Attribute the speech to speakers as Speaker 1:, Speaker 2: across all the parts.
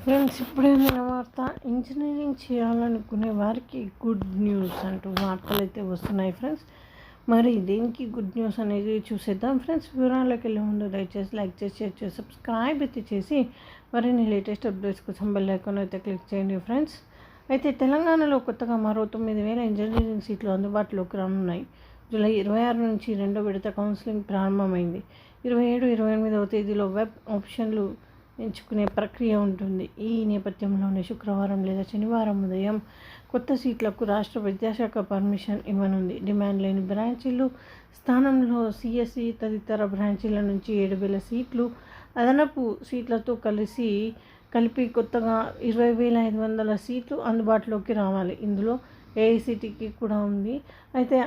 Speaker 1: Friends ఇప్పుడైనా వార్త engineering చేయాలనుకునే వారికి గుడ్ న్యూస్ అంటూ వార్తలు అయితే వస్తున్నాయి ఫ్రెండ్స్. మరి దేనికి గుడ్ న్యూస్ అనేది చూసేద్దాం ఫ్రెండ్స్. వివరాల్లోకి వెళ్ళే ముందు దయచేసి లైక్ చేసి షేర్ చేసి సబ్స్క్రైబ్ అయితే చేసి మరిన్ని లేటెస్ట్ అప్డేట్స్ కోసం బెల్ ఐకాన్ అయితే క్లిక్ చేయండి ఫ్రెండ్స్. అయితే తెలంగాణలో కొత్తగా మరో తొమ్మిది వేల ఇంజనీరింగ్ సీట్లు అందుబాటులోకి రానున్నాయి. జూలై ఇరవై ఆరు నుంచి రెండో విడత కౌన్సిలింగ్ ప్రారంభమైంది. ఇరవై ఏడు ఇరవై ఎనిమిదవ తేదీలో వెబ్ ఆప్షన్లు ఎంచుకునే ప్రక్రియ ఉంటుంది. ఈ నేపథ్యంలోనే శుక్రవారం లేదా శనివారం ఉదయం కొత్త సీట్లకు రాష్ట్ర విద్యాశాఖ పర్మిషన్ ఇవ్వనుంది. డిమాండ్ లేని బ్రాంచీలు స్థానంలో సిఎస్సి తదితర బ్రాంచీల నుంచి ఏడు వేల సీట్లు అదనపు సీట్లతో కలిసి కలిపి కొత్తగా ఇరవై వేల ఐదు వందల సీట్లు అందుబాటులోకి రావాలి. ఇందులో ఏఐసిటికి కూడా ఉంది. అయితే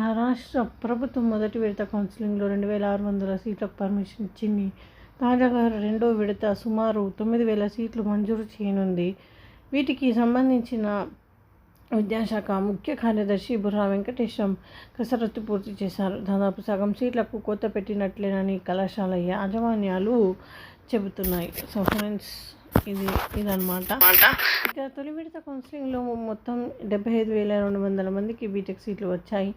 Speaker 1: ఆ రాష్ట్ర ప్రభుత్వం మొదటి విడత కౌన్సిలింగ్లో రెండు వేల ఆరు వందల సీట్లకు పర్మిషన్ ఇచ్చింది. తాజాగా రెండో విడత సుమారు తొమ్మిది వేల సీట్లు మంజూరు చేయనుంది. వీటికి సంబంధించిన విద్యాశాఖ ముఖ్య కార్యదర్శి బుర్రా వెంకటేశం కసరత్తు పూర్తి చేశారు. దాదాపు సగం సీట్లకు కొత్త పెట్టినట్లేనని కళాశాల యాజమాన్యాలు చెబుతున్నాయి. సో ఫ్రెండ్స్ ఇది ఇదనమాట ఇక తొలి విడత కౌన్సిలింగ్లో మొత్తం డెబ్బై ఐదు వేల రెండు వందల మందికి బీటెక్ సీట్లు వచ్చాయి.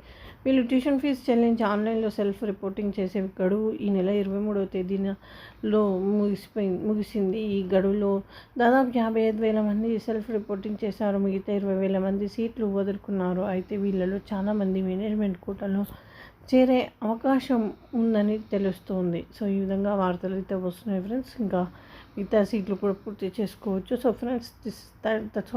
Speaker 1: వీళ్ళు ట్యూషన్ ఫీజు చెల్లించి ఆన్లైన్లో సెల్ఫ్ రిపోర్టింగ్ చేసే గడువు ఈ నెల ఇరవై మూడవ తేదీనలో ముగిసిపోయింది ముగిసింది. ఈ గడువులో దాదాపు యాభై ఐదు వేల మంది సెల్ఫ్ రిపోర్టింగ్ చేశారు. మిగతా ఇరవై వేల మంది సీట్లు వదులుకున్నారు. అయితే వీళ్ళలో చాలామంది మేనేజ్మెంట్ కోటాలో చేరే అవకాశం ఉందని తెలుస్తుంది. సో ఈ విధంగా వార్తలు అయితే వస్తున్నాయి ఫ్రెండ్స్ ఇంకా మిగతా సీట్లు కూడా పూర్తి చేసుకోవచ్చు. So friends this that's